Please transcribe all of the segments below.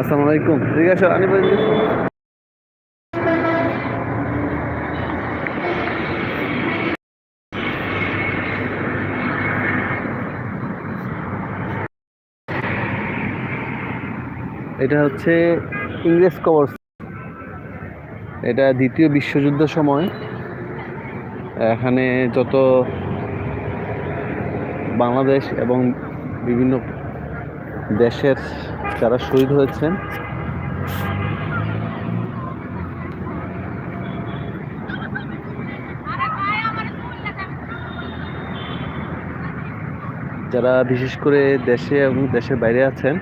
আসসালামু আলাইকুম। ঠিক আছে আনি এটা হচ্ছে ইংরেজ কবর এটা দ্বিতীয় বিশ্বযুদ্ধের সময়। এখানে যত বাংলাদেশ এবং বিভিন্ন দেশের যারা শহীদ হয়েছেন, যারা বিশেষ করে দেশে এবং দেশের বাইরে আছেন,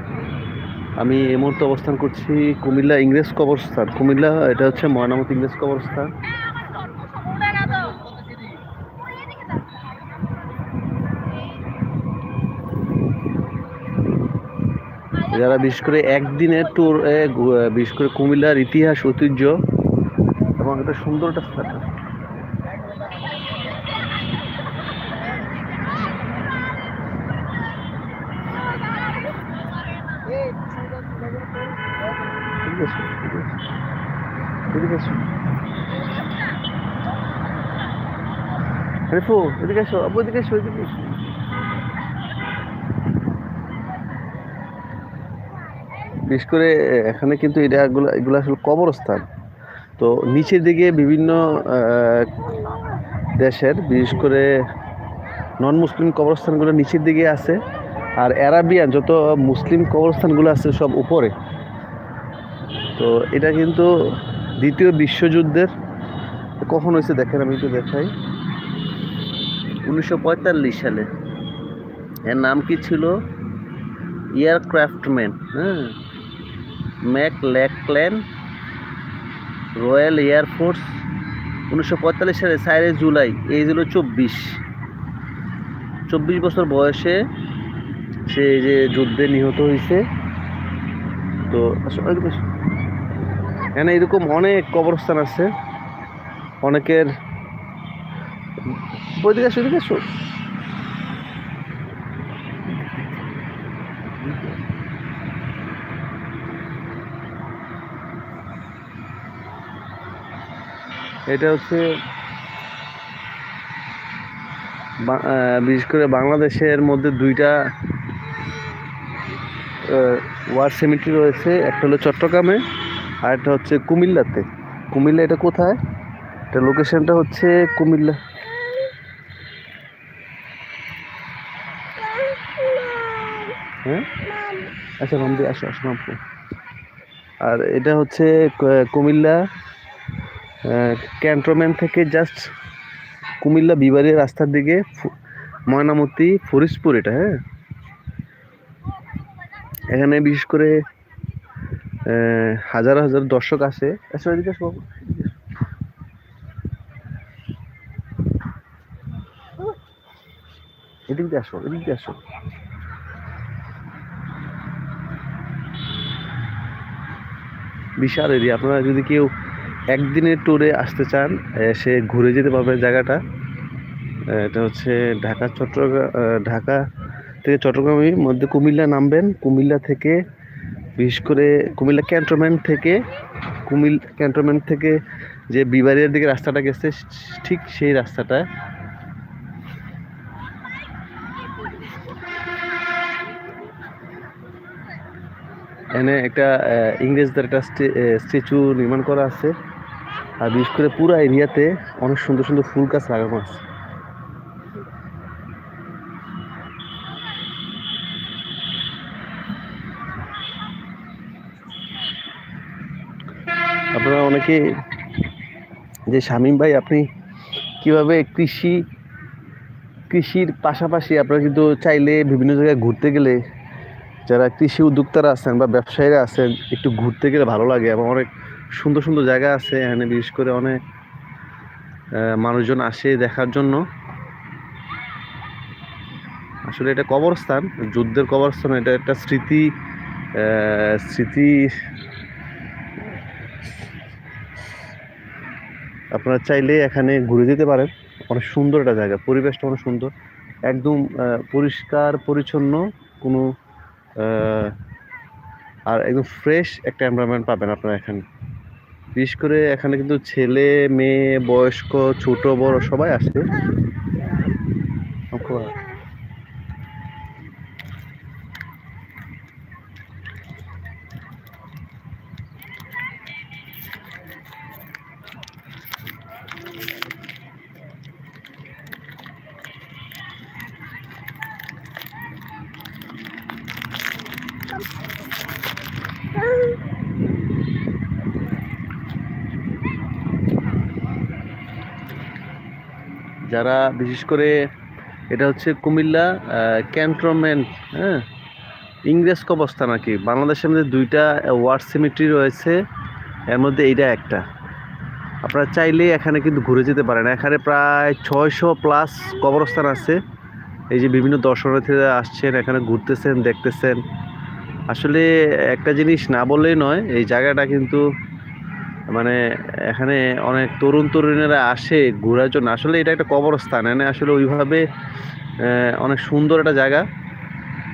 আমি এই মুহূর্তে অবস্থান করছি কুমিল্লা ইংরেজ কবরস্থান। কুমিল্লা, এটা হচ্ছে ময়নামতি ইংরেজ কবরস্থান। যারা বিশেষ করে একদিনের ট্যুর বিশেষ করে কুমিল্লার ইতিহাস, ঐতিহ্য এবং একটা সুন্দর একটা রেফু এদিকে এসো আবু এদিকে এসো এদিকে এসো। বিশেষ করে এখানে কিন্তু এটা এগুলো এগুলো আসলে কবরস্থান। তো নিচের দিকে বিভিন্ন দেশের, বিশেষ করে নন মুসলিম কবরস্থানগুলো নিচের দিকে আছে। আর অ্যারাবিয়ান, যত মুসলিম কবরস্থানগুলো আছে সব উপরে। তো এটা কিন্তু দ্বিতীয় বিশ্বযুদ্ধের, কখন হয়েছে দেখেন আমি একটু দেখাই। উনিশশো পঁয়তাল্লিশ সালে। এর নাম কি ছিল? এয়ারক্রাফটম্যান হ্যাঁ। ম্যাক ল্যাকল্যান্ড রয়্যাল এয়ারফোর্স উনিশশো পঁয়তাল্লিশ সালে চারে জুলাই, এই হলো চব্বিশ। চব্বিশ বছর বয়সে সে যে যুদ্ধে নিহত হয়েছে। তো। এখানে এরকম অনেক কবরস্থান আছে। অনেকের ওইদিকে আসো। এটা হচ্ছে বিশেষ করে বাংলাদেশের মধ্যে দুইটা ওয়ার সেমিটি রয়েছে। একটা হলো চট্টগ্রামে, আর একটা হচ্ছে কুমিল্লাতে। কুমিল্লা এটা কোথায়? এটা লোকেশনটা হচ্ছে কুমিল্লা। হ্যাঁ? আচ্ছা মামদি আসো আসো আর এটা হচ্ছে কুমিল্লা ক্যান্টনমেন্ট থেকে জাস্ট কুমিল্লা বিবাড়িয়া রাস্তার দিকে ময়নামতি, ফরিদপুর এটা হ্যাঁ? এখানে বিশেষ করে হাজার হাজার দর্শক আসে। আসো এদিকে এদিক দিয়ে আসো, এদিক দিয়ে আসো। বিশাল এরিয়া আপনারা যদি কেউ একদিনের ট্যুরে আসতে চান সে ঘুরে যেতে পারবেন জায়গাটা। এটা হচ্ছে ঢাকা চট্টগ্রাম ঢাকা থেকে চট্টগ্রামের মধ্যে কুমিল্লা নামবেন। কুমিল্লা থেকে, বিশেষ করে কুমিল্লা ক্যান্টনমেন্ট থেকে কুমিল ক্যান্টনমেন্ট থেকে যে বিবারিয়ার দিকে রাস্তাটা গেছে, ঠিক সেই রাস্তাটায় এখানে একটা ইংরেজদের একটা স্ট্যাচু নির্মাণ করা আছে। আর বিশেষ করে পুরো এরিয়াতে অনেক সুন্দর সুন্দর ফুল গাছ লাগানো আছে। আপনারা অনেকে, যে শামীম ভাই, আপনি কীভাবে কৃষি, কৃষির পাশাপাশি আপনারা কিন্তু চাইলে বিভিন্ন জায়গায় ঘুরতে গেলে যারা কৃষি উদ্যোক্তারা আছেন বা ব্যবসায়ীরা আছেন, একটু ঘুরতে গেলে ভালো লাগে। এবং অনেক সুন্দর সুন্দর জায়গা আছে এখানে, বিশেষ করে অনেক মানুষজন আসে দেখার জন্য। আসলে এটা কবরস্থান, যুদ্ধের কবরস্থান, এটা একটা স্মৃতি স্মৃতি, আপনারা চাইলে এখানে ঘুরে যেতে পারেন। অনেক সুন্দর একটা জায়গা, পরিবেশটা অনেক সুন্দর। একদম পরিষ্কার, পরিচ্ছন্ন, কোনো আর একদম ফ্রেশ একটা এনভায়রনমেন্ট পাবেন আপনারা এখানে। বিশেষ করে এখানে কিন্তু ছেলে মেয়ে বয়স্ক ছোট বড় সবাই আসে। যারা বিশেষ করে এটা হচ্ছে কুমিল্লা ক্যান্টনমেন্ট হ্যাঁ? ইংরেজ কবস্থান আর কি। বাংলাদেশের মধ্যে দুইটা ওয়ার সিমিট্রি রয়েছে। এর মধ্যে এইটা একটা। আপনারা চাইলে এখানে কিন্তু ঘুরে যেতে পারেন। এখানে প্রায় ছয়শো প্লাস কবরস্থান আছে। এই যে বিভিন্ন দর্শনার্থীরা আসছেন, এখানে ঘুরতেছেন, দেখতেছেন। আসলে একটা জিনিস না বললেই নয়, এই জায়গাটা কিন্তু মানে এখানে অনেক তরুণ তরুণীরা আসে ঘোরার জন্য। আসলে এটা একটা কবরস্থান। এখানে আসলে ওইভাবে অনেক সুন্দর একটা জায়গা।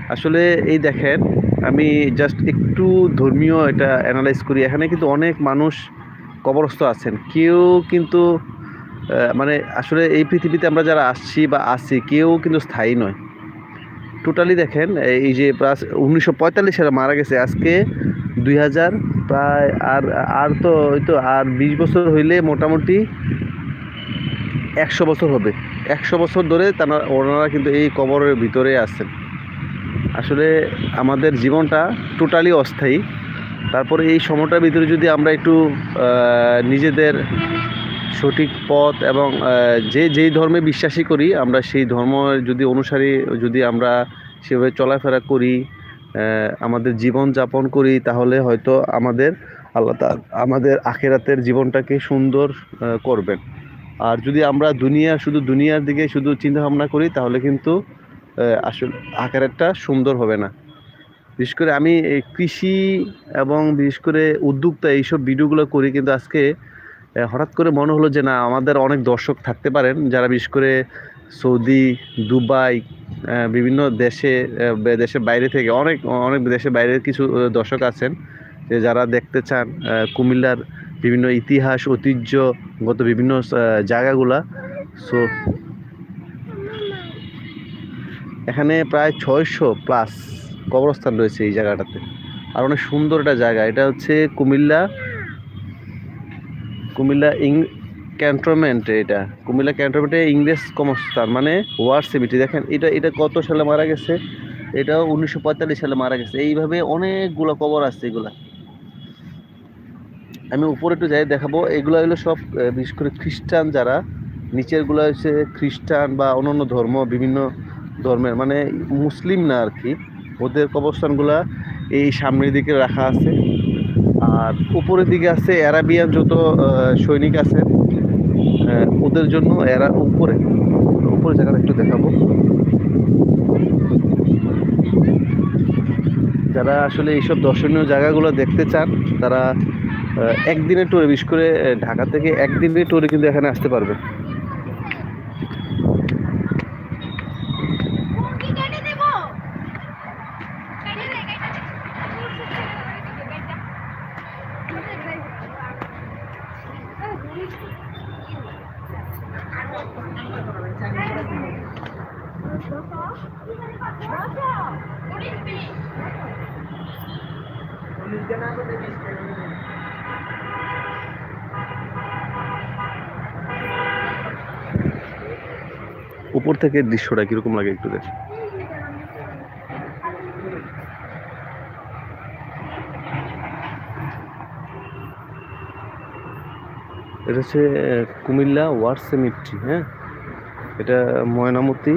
আসলে এই দেখেন, আমি জাস্ট একটু ধর্মীয় এটা অ্যানালাইজ করি। এখানে কিন্তু অনেক মানুষ কবরস্থ আছেন। কেউ কিন্তু মানে আসলে এই পৃথিবীতে আমরা যারা আসছি বা আছি, কেউ কিন্তু স্থায়ী নয়। টোটালি দেখেন, এই যে প্লাস উনিশশো পঁয়তাল্লিশ সালে মারা গেছে, আজকে দুই হাজার প্রায় আর আর তো ওই তো আর বিশ বছর হইলে মোটামুটি একশো বছর হবে। একশো বছর ধরে তারা, ওনারা কিন্তু এই কবরের ভিতরে আছেন। আসলে আমাদের জীবনটা টোটালি অস্থায়ী। তারপরে এই সময়টার ভিতরে যদি আমরা একটু নিজেদের সঠিক পথ এবং যে, যেই ধর্মে বিশ্বাসী করি, আমরা সেই ধর্ম যদি অনুসারী, যদি আমরা সেভাবে চলাফেরা করি আমাদের জীবন যাপন করি, তাহলে হয়তো আমাদের আল্লাহ আমাদের আখেরাতের জীবনটাকে সুন্দর করবেন। আর যদি আমরা দুনিয়া, শুধু দুনিয়ার দিকে শুধু চিন্তা ভাবনা করি, তাহলে কিন্তু আসলে আখেরাতটা সুন্দর হবে না। বিশেষ করে আমি কৃষি এবং বিশেষ করে উদ্যোক্তা এইসব ভিডিওগুলো করি, কিন্তু আজকে হঠাৎ করে মনে হলো যে না, আমাদের অনেক দর্শক থাকতে পারেন যারা বিশেষ করে সৌদি, দুবাই বিভিন্ন দেশে দেশের বাইরে থেকে অনেক অনেক দেশের বাইরের কিছু দর্শক আছেন যে যারা দেখতে চান কুমিল্লার বিভিন্ন ইতিহাস ঐতিহ্যগত বিভিন্ন জায়গাগুলা। সো এখানে প্রায় ছয়শো প্লাস কবরস্থান রয়েছে এই জায়গাটাতে। আর অনেক সুন্দর একটা জায়গা। এটা হচ্ছে কুমিল্লা কুমিল্লা ইং ক্যান্টনমেন্ট এটা। কুমিল্লা ক্যান্টনমেন্টে ইংরেজ কর্মস্থান মানে ওয়ার সিমিটি দেখেন, এটা এটা কত সালে মারা গেছে? এটাও উনিশশো পঁয়তাল্লিশ সালে মারা গেছে। এইভাবে অনেকগুলো কবর আছে এগুলা। আমি উপরে একটু যাই দেখাবো। এগুলো হলো সব বিশেষ করে খ্রিস্টান যারা। নিচেরগুলো হচ্ছে খ্রিস্টান বা অন্যান্য ধর্ম, বিভিন্ন ধর্মের। মানে মুসলিম না আর কি। ওদের কবরস্থানগুলা এই সামনের দিকে রাখা আছে। আর উপরের দিকে আছে অ্যারাবিয়ান যত সৈনিক আছে ওদের জন্য এরা উপরে। উপরে জায়গাটা একটু দেখাবো। যারা আসলে এইসব দর্শনীয় জায়গাগুলো দেখতে চান, তারা একদিনের ট্যুরে বিশেষ করে ঢাকা থেকে একদিনের ট্যুরে কিন্তু এখানে আসতে পারবে উপর থেকে দৃশ্যটা কীরকম লাগে একটু দেখ। এটা হচ্ছে কুমিল্লা ওয়ার সেমিট্রি হ্যাঁ? এটা ময়নামতি।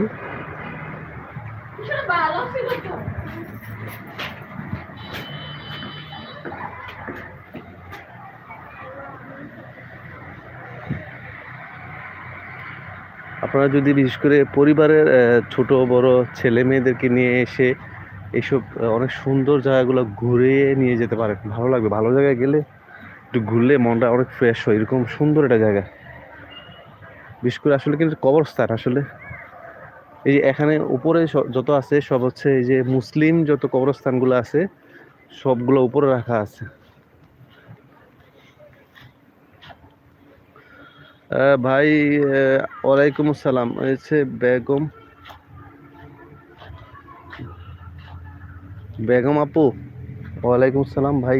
আপনারা যদি বিশেষ করে পরিবারের ছোট, বড় ছেলে মেয়েদেরকে নিয়ে এসে এইসব অনেক সুন্দর জায়গাগুলো ঘুরে নিয়ে যেতে পারেন, ভালো লাগবে। ভালো জায়গায় গেলে একটু ঘুরলে মনটা অনেক ফ্রেশ হয়। এরকম সুন্দর একটা জায়গা। বিশেষ করে আসলে কিন্তু কবরস্থান আসলে। এই এখানে উপরে যত আছে সব হচ্ছে এই যে মুসলিম যত কবরস্থানগুলো আছে, সবগুলো উপরে রাখা আছে। ভাই ওয়ালাইকুম আসসালাম। হচ্ছে বেগম। বেগম আপু, ওয়ালাইকুম আসসালাম ভাই।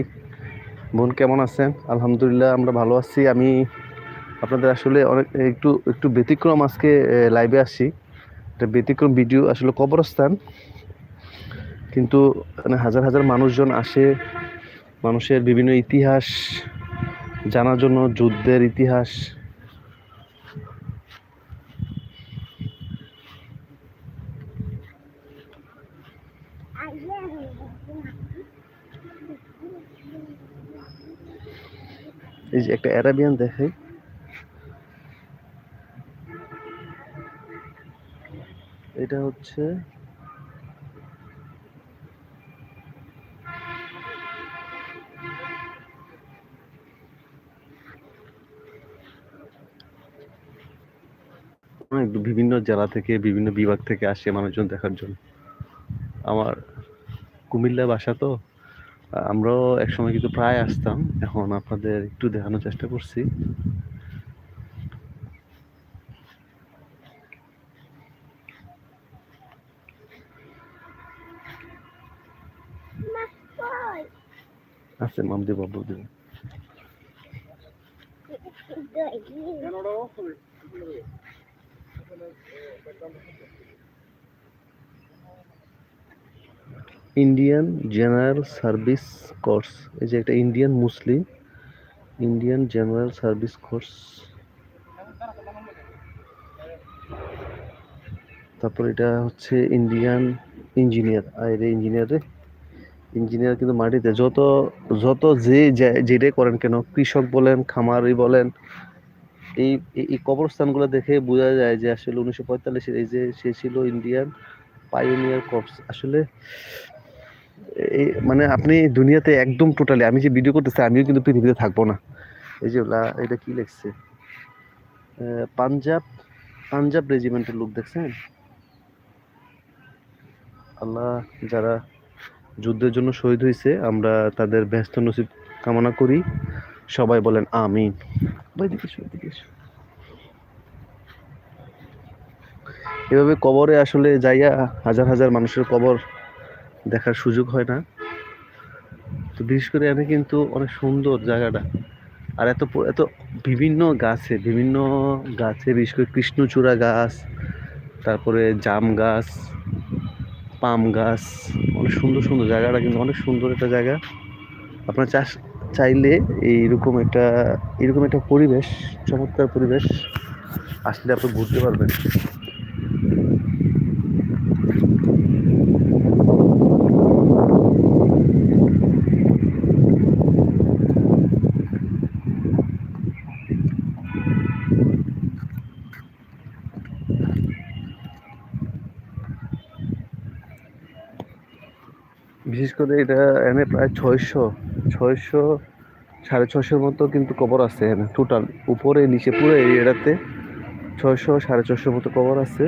বোন কেমন আছেন আলহামদুলিল্লাহ আমরা ভালো আছি। আমি আপনাদের আসলে অনেক একটু একটু ব্যতিক্রম আজকে লাইভে আসি। একটা ব্যতিক্রম ভিডিও আসলে কবরস্থান। কিন্তু মানে হাজার হাজার মানুষজন আসে। মানুষের বিভিন্ন ইতিহাস জানার জন্য, যুদ্ধের ইতিহাস। এই যে একটা অ্যারাবিয়ান দেখাই। এটা হচ্ছে বিভিন্ন জেলা থেকে, বিভিন্ন বিভাগ থেকে আসে মানুষজন দেখার জন্য। আমার কুমিল্লা বাসা তো। আমরাও একসময় কিন্তু প্রায় আসতাম। এখন আপনাদের একটু দেখানোর চেষ্টা করছি। আছে মামদি বাবু দিবে। ইন্ডিয়ান জেনারেল সার্ভিস কোর্স এই যে একটা Indian Muslim Indian general service course তারপর এটা হচ্ছে ইন্ডিয়ান ইঞ্জিনিয়ার এটা ইঞ্জিনিয়ার ইঞ্জিনিয়ার কিন্তু মাটিতে, যত যত যে যেটাই করেন কেন, কৃষক বলেন, খামারি বলেন, এই, এই- কবরস্থানগুলো দেখে বোঝা যায় যে আসলে উনিশশো পঁয়তাল্লিশের এই যে সে ছিল ইন্ডিয়ান পাইওনিয়ার কর্পস আসলে এই মানে আপনি দুনিয়াতে একদম টোটালি আমি যে ভিডিও করতেছি, আমিও কিন্তু পৃথিবীতে থাকব না। এই যে এটা কি লিখছে? পাঞ্জাব পাঞ্জাব রেজিমেন্টের লোক দেখছেন? আল্লাহ যারা যুদ্ধের জন্য শহীদ হয়েছে আমরা তাদের ব্যস্ত নসিব কামনা করি। সবাই বলেন এসো। এভাবে কবরে আসলে যাইয়া হাজার হাজার মানুষের কবর দেখার সুযোগ হয় না। তো বিশেষ করে এখানে কিন্তু অনেক সুন্দর জায়গাটা। আর এত এত বিভিন্ন গাছে বিভিন্ন গাছে বিশেষ করে কৃষ্ণচূড়া গাছ, তারপরে জাম গাছ, পাম গাছ, অনেক সুন্দর সুন্দর জায়গাটা কিন্তু অনেক সুন্দর একটা জায়গা। আপনার চাষ, চাইলে এইরকম একটা এরকম একটা পরিবেশ, চমৎকার পরিবেশ আসলে আপনি ঘুরতে পারবেন। করে এটা এনে প্রায় ছয়শো ছয়শো, সাড়ে ছয়শোর মতো কিন্তু কবর আছে এখানে টোটাল উপরে, নিচে পুরো এরিয়াটাতে ছয়শো, সাড়ে ছয়শোর মতো কবর আছে।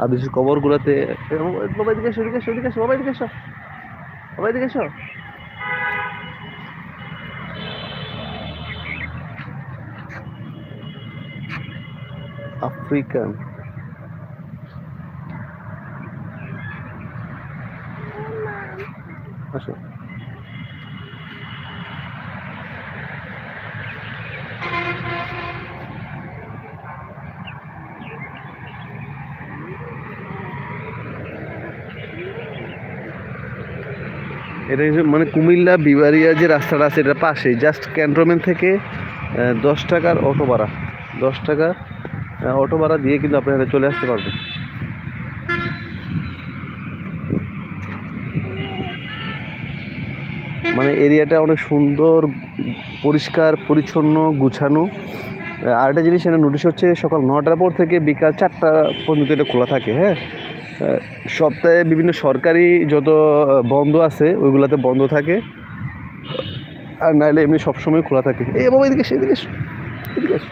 আর বিশেষ কবর গুলাতে এদিকে এসো এদিকে এসো এদিকে এসো, বাবা, এদিকে এসো। আফ্রিকান। আসো। এটা মানে কুমিল্লা বিবারিয়া যে রাস্তাটা আছে, এটা পাশে জাস্ট ক্যান্টনমেন্ট থেকে দশ টাকার অটো ভাড়া। দশ টাকা অটো ভাড়া দিয়ে কিন্তু আপনি চলে আসতে পারবেন। মানে এরিয়াটা অনেক সুন্দর পরিষ্কার পরিচ্ছন্ন গুছানো। আহ, আরেকটা জিনিস এটা নোটিশ হচ্ছে সকাল নটার পর থেকে বিকাল চারটা পর্যন্ত এটা খোলা থাকে হ্যাঁ? সপ্তাহে বিভিন্ন সরকারি যত বন্ধ আছে ওইগুলাতে বন্ধ থাকে। আর নাহলে এমনি সবসময় খোলা থাকে। এই বাবা এদিকে এসো, এদিকে এসো, এদিকে এসো।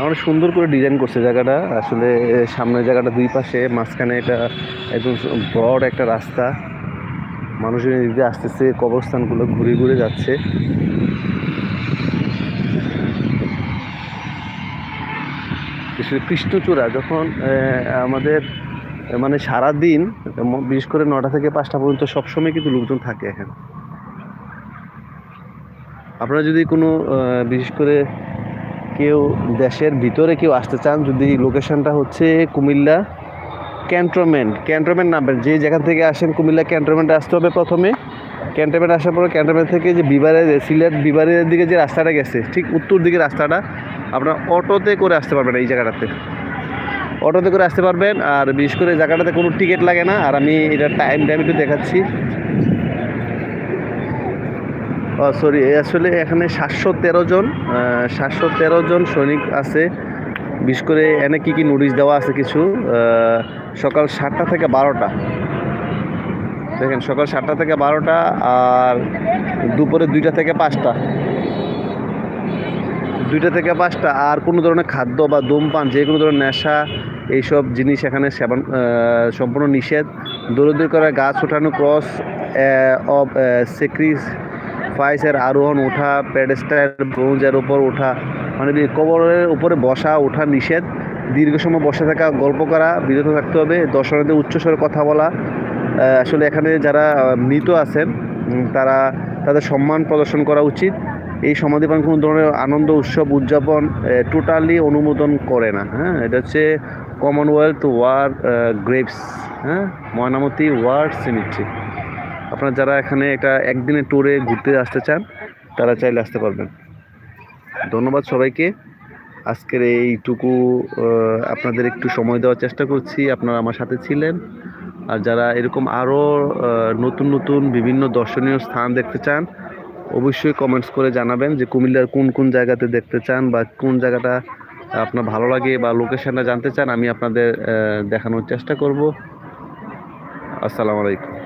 অনেক সুন্দর করে ডিজাইন করছে জায়গাটা। আসলে সামনের জায়গাটা দুই পাশে, মাঝখানে এটা একদম বড় একটা রাস্তা। মানুষের এদিকে আসতেছে, কবরস্থানগুলো ঘুরে ঘুরে যাচ্ছে। কৃষ্ণচূড়া যখন আমাদের মানে সারা দিন বিশেষ করে নটা থেকে পাঁচটা পর্যন্ত সবসময় কিন্তু লোকজন থাকে এখানে। আপনারা যদি কোনো বিশেষ করে কেউ দেশের ভিতরে কেউ আসতে চান, যদি লোকেশনটা হচ্ছে কুমিল্লা ক্যান্টনমেন্ট ক্যান্টনমেন্ট নামবেন যে যেখান থেকে আসেন কুমিল্লা ক্যান্টনমেন্টে আসতে হবে প্রথমে। ক্যান্টনমেন্ট আসার পরে ক্যান্টনমেন্ট থেকে যে বিবারের, সিলেট বিবারের দিকে যে রাস্তাটা গেছে, ঠিক উত্তর দিকে রাস্তাটা, আপনার অটোতে করে আসতে পারবেন এই জায়গাটাতে। অটোতে করে আসতে পারবেন, আর বিশেষ করে জায়গাটাতে কোনো টিকিট লাগে না, আর আমি এটা টাইম টাইম একটু দেখাচ্ছি। সরি আসলে এখানে সাতশো তেরো জন সাতশো তেরো জন সৈনিক আছে। বিশেষ করে এনে কি কি নোটিশ দেওয়া আছে কিছু? সকাল সাতটা থেকে বারোটা। দেখেন, সকাল সাতটা থেকে বারোটা আর দুপুরে দুইটা থেকে পাঁচটা। দুইটা থেকে পাঁচটা আর কোনো ধরনের খাদ্য বা ধূমপান, যে কোনো ধরনের নেশা, এইসব জিনিস এখানে সেবন সম্পূর্ণ নিষেধ। দৌড়দৌড়ি করা গাছ ওঠানো ক্রস অব অফ স্যাক্রিফাইসের আরোহণ ওঠা প্যাডেস্টার ব্রোঞ্জের উপর ওঠা মানে কবরের উপরে বসা, ওঠা নিষেধ। দীর্ঘ সময় বসে থাকা, গল্প করা, বিরত থাকতে হবে দর্শনার্থীদের উচ্চস্বরে কথা বলা। আসলে এখানে যারা মৃত আছেন তারা তাদের সম্মান প্রদর্শন করা উচিত। এই সমাধিপান কোনো ধরনের আনন্দ, উৎসব, উদযাপন টোটালি অনুমোদন করে না হ্যাঁ? এটা হচ্ছে কমনওয়েলথ ওয়ার গ্রেভস হ্যাঁ? ময়নামতি ওয়ার সিমিট্রি আপনারা যারা এখানে একটা একদিনের ট্যুরে ঘুরতে আসতে চান, তারা চাইলে আসতে পারবেন। ধন্যবাদ সবাইকে। আজকের এইটুকু আপনাদের একটু সময় দেওয়ার চেষ্টা করছি। আপনারা আমার সাথে ছিলেন। আর যারা এরকম আরও নতুন নতুন, বিভিন্ন দর্শনীয় স্থান দেখতে চান, অবশ্যই কমেন্টস করে জানাবেন যে কুমিল্লার কোন কোন জায়গাতে দেখতে চান বা কোন জায়গাটা আপনার ভালো লাগে বা লোকেশনটা জানতে চান, আমি আপনাদের দেখানোর চেষ্টা করব। আসসালামু আলাইকুম।